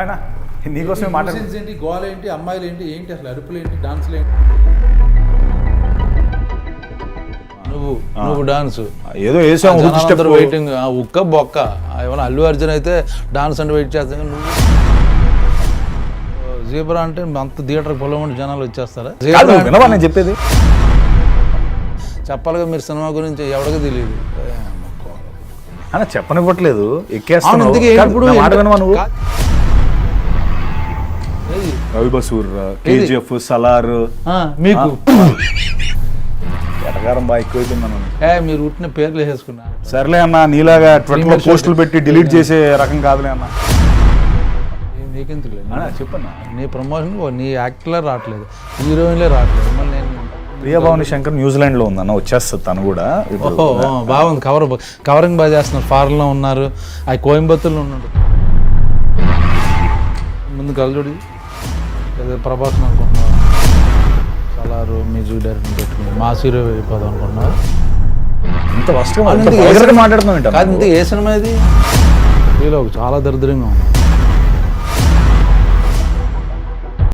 ఆయన నీకోసమే మాట్లాడు. Nuisance ఏంటి గోల ఏంటి అమ్మాయిలు ఏంటి ఏంటి అసలు అరుపులు ఏంటి డాన్సులు ఏంటి నువ్వు నువ్వు డాన్స్ ఏదో వేసాం. వెయిటింగ్ ఉక్క బొక్క. ఏమైనా అల్లు అర్జున్ అయితే డాన్స్ అంటే వెయిట్ చేస్తాను నువ్వు జీబ్రా అంటే అంత థియేటర్ పొలం జనాలు వచ్చేస్తారా? కాదు జీబ్రా నేను చెప్పేది? చెప్పాలిగా మీరు సినిమా గురించి ఎవరికి తెలియదు. అన్న చెప్పనివ్వట్లేదు. కాదు, ఇప్పుడు మాట వినవా నువ్వు? రవి బసూర్ కేజీఎఫ్ సలార్. ఆ, మీకు? ఎటగారం బాగా ఎక్కువైపోయింది మనం. మీరు ఉట్టిన పేర్లు వేసుకున్నా సర్లే అన్న నీలాగా ట్విట్టర్లో Premiere పోస్టులు. పెట్టి డిలీట్ చేసే రకం కాదులే అన్న నీకెందుకు చెప్పన్నా నీ ప్రమోషన్ నీ యాక్టర్లే రావట్లేదు. హీరోయిన్లే రావట్లేదు. మళ్ళీ నేను ప్రియభావని శంకర్ న్యూజిలాండ్లో ఉందన్న వచ్చేస్తుంది తను కూడా. బాగుంది. కవర్ కవరింగ్ బాగా చేస్తున్నారు. ఫారెన్లో ఉన్నారు. అవి కోయంబత్తూర్లో ఉన్నాడు. ముందు కలజోడి ఏదో ప్రభాస్ అనుకుంటున్నారు సలారు మ్యూజిక్ డైరెక్టర్ పెట్టుకుని మా హీరో అయిపోదాం అనుకుంటున్నారు ఇంత మాట్లాడుతున్నావు కాదు ఇంత ఏ సినిమా ఇది? వీలో చాలా దరిద్రంగా ఉంది.